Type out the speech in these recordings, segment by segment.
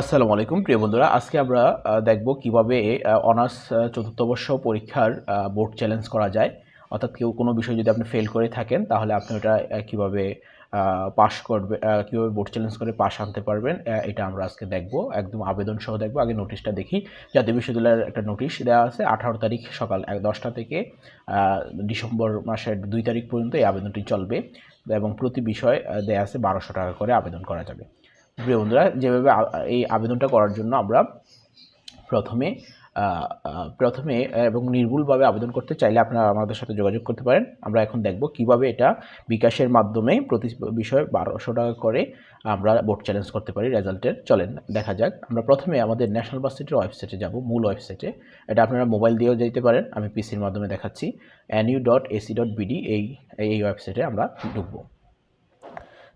আসসালামু আলাইকুম। প্রিয় বন্ধুরা, আজকে আমরা দেখব কীভাবে অনার্স চতুর্থ বর্ষ পরীক্ষার বোর্ড চ্যালেঞ্জ করা যায়। অর্থাৎ কেউ কোনো বিষয় যদি আপনি ফেল করে থাকেন, তাহলে আপনি ওটা কীভাবে পাস করবে কীভাবে বোর্ড চ্যালেঞ্জ করে পাস আনতে পারবেন এটা আমরা আজকে দেখব। একদম আবেদন সহ দেখব। আগে নোটিশটা দেখি। জাতীয় বিশ্ববিদ্যালয়ের একটা নোটিশ দেওয়া আছে, আঠারো তারিখ সকাল এক দশটা থেকে ডিসেম্বর মাসের দুই তারিখ পর্যন্ত এই আবেদনটি চলবে এবং প্রতি বিষয় দেয়া আছে বারোশো টাকা করে আবেদন করা যাবে। প্রিয় বন্ধুরা যেভাবে এই আবেদনটা করার জন্য আমরা প্রথমে প্রথমে এবং নির্ভুলভাবে আবেদন করতে চাইলে আপনারা আমাদের সাথে যোগাযোগ করতে পারেন। আমরা এখন দেখব কীভাবে এটা বিকাশের মাধ্যমে প্রতি বিষয়ে বারোশো টাকা করে আমরা বোর্ড চ্যালেঞ্জ করতে পারি রেজাল্টের। চলেন, দেখা যাক। আমরা প্রথমে আমাদের ন্যাশনাল ভার্সিটির ওয়েবসাইটে যাব, মূল ওয়েবসাইটে। এটা আপনারা মোবাইল দিয়েও যেতে পারেন, আমি পিসির মাধ্যমে দেখাচ্ছি। NU dot AC dot BD এই এই ওয়েবসাইটে আমরা ঢুকবো।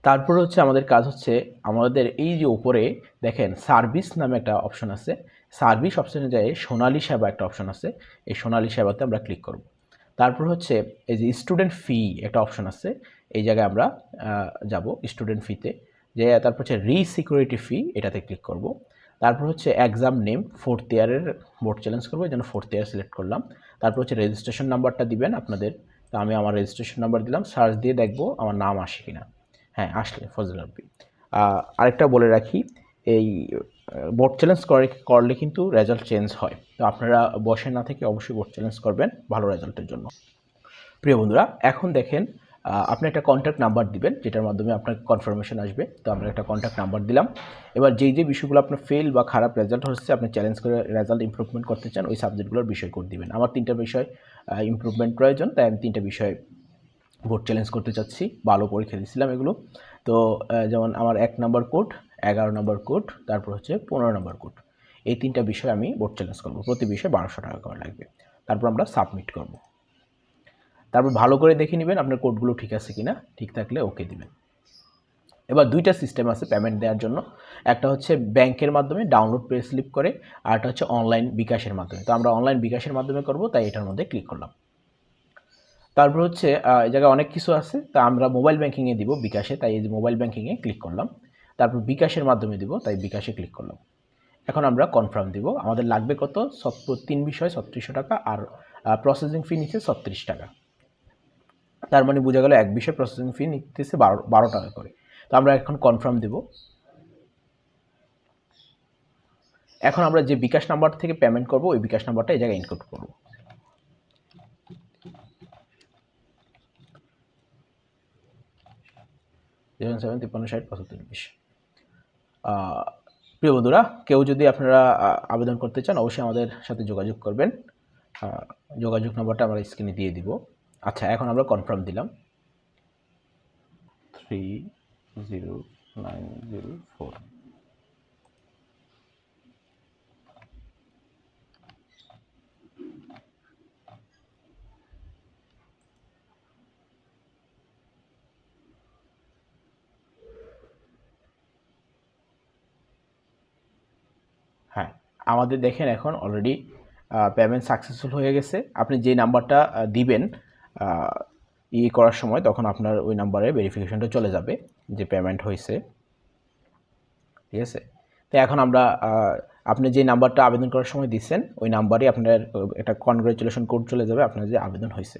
তারপর হচ্ছে আমাদের কাজ হচ্ছে আমাদের এই যে উপরে দেখেন সার্ভিস নামে একটা অপশন আছে। সার্ভিস অপশনে যায় সোনালী সেবা একটা অপশন আছে। এই সোনালী সেবাতে আমরা ক্লিক করব। তারপর হচ্ছে এই যে স্টুডেন্ট ফি একটা অপশন আছে। এই জায়গায় আমরা যাব স্টুডেন্ট ফিতে যে তারপর হচ্ছে রি সিকিউরিটি ফি এটাতে ক্লিক করব। তারপর হচ্ছে এক্সাম নেম ফোর্থ ইয়ারের বোর্ড চ্যালেঞ্জ করব। এই জন্য ফোর্থ ইয়ার সিলেক্ট করলাম। তারপর হচ্ছে রেজিস্ট্রেশন নাম্বারটা দিবেন আপনাদের। তো আমি আমার রেজিস্ট্রেশন নাম্বার দিলাম। সার্চ দিয়ে দেখব আমার নাম আসে কিনা। হ্যাঁ আসলে ফজল আহ, আরেকটা বলে রাখি এই বোর্ড চ্যালেঞ্জ করে করলে কিন্তু রেজাল্ট চেঞ্জ হয়। তো আপনারা বসে না থেকে অবশ্যই বোর্ড চ্যালেঞ্জ করবেন ভালো রেজাল্টের জন্য। প্রিয় বন্ধুরা এখন দেখেন আপনি একটা কন্ট্যাক্ট নাম্বার দিবেন যেটার মাধ্যমে আপনার কনফার্মেশন আসবে। তো আমরা একটা কন্ট্যাক্ট নাম্বার দিলাম। এবার যেই যে বিষয়গুলো আপনার ফেল বা খারাপ রেজাল্ট হচ্ছে আপনি চ্যালেঞ্জ করে রেজাল্ট ইমপ্রুভমেন্ট করতে চান ওই সাবজেক্টগুলোর বিষয় করে দিবেন। আমার তিনটা বিষয় ইমপ্রুভমেন্ট প্রয়োজন তাই আমি তিনটা বিষয় বোর্ড চ্যালেঞ্জ করতে চাচ্ছি, ভালো পরীক্ষা দিয়েছিলাম এগুলো। তো যেমন আমার এক নম্বর কোড এগারো নম্বর কোড তারপর হচ্ছে পনেরো নম্বর কোড এই তিনটা বিষয় আমি বোর্ড চ্যালেঞ্জ করব। প্রতি বিষয়ে বারোশো টাকা করে লাগবে। তারপর আমরা সাবমিট করব। তারপর ভালো করে দেখে নেবেন আপনার কোডগুলো ঠিক আছে কি না ঠিক থাকলে ওকে দিবেন। এবার দুইটা সিস্টেম আছে পেমেন্ট দেওয়ার জন্য। একটা হচ্ছে ব্যাংকের মাধ্যমে ডাউনলোড পে স্লিপ করে, আর একটা হচ্ছে অনলাইন বিকাশের মাধ্যমে। তো আমরা অনলাইন বিকাশের মাধ্যমে করব, তাই এটার মধ্যে ক্লিক করলাম। তারপর হচ্ছে এই জায়গায় অনেক কিছু আছে, তা আমরা মোবাইল ব্যাংকিংয়ে দিব বিকাশে, তাই এই যে মোবাইল ব্যাংকিংয়ে ক্লিক করলাম। তারপর বিকাশের মাধ্যমে দিব, তাই বিকাশে ক্লিক করলাম। এখন আমরা কনফার্ম দিব, আমাদের লাগবে কত? সত্তর, তিন বিষয়, ছত্রিশশো টাকা, আর প্রসেসিং ফি নিচ্ছে ছত্রিশ টাকা। তার মানে বোঝা গেল এক বিষয় প্রসেসিং ফি নিতেছে বারো বারো টাকা করে। তো আমরা এখন কনফার্ম দেব। এখন আমরা যে বিকাশ নাম্বার থেকে পেমেন্ট করব, ওই বিকাশ নাম্বারটা এই জায়গায় ইনক্লুড করব। জিরো সেভেন তিপ্পান্ন ষাট পঁচাত্তর প্রিয় বন্ধুরা, কেউ যদি আপনারা আবেদন করতে চান, অবশ্যই আমাদের সাথে যোগাযোগ করবেন। যোগাযোগ নম্বরটা আমরা স্ক্রিনে দিয়ে দিব। আচ্ছা এখন আমরা কনফার্ম দিলাম। Three zero nine zero four হ্যাঁ আমাদের দেখেন এখন অলরেডি পেমেন্ট সাকসেসফুল হয়ে গেছে। আপনি যে নাম্বারটা দিবেন ইয়ে করার সময় তখন আপনার ওই নাম্বারে ভেরিফিকেশনটা চলে যাবে যে পেমেন্ট হয়েছে। ঠিক আছে? তো এখন আমরা আপনি যে নাম্বারটা আবেদন করার সময় দিচ্ছেন, ওই নাম্বারে আপনার, একটা কনগ্রাচুলেশন কোড চলে যাবে আপনার যে আবেদন হয়েছে।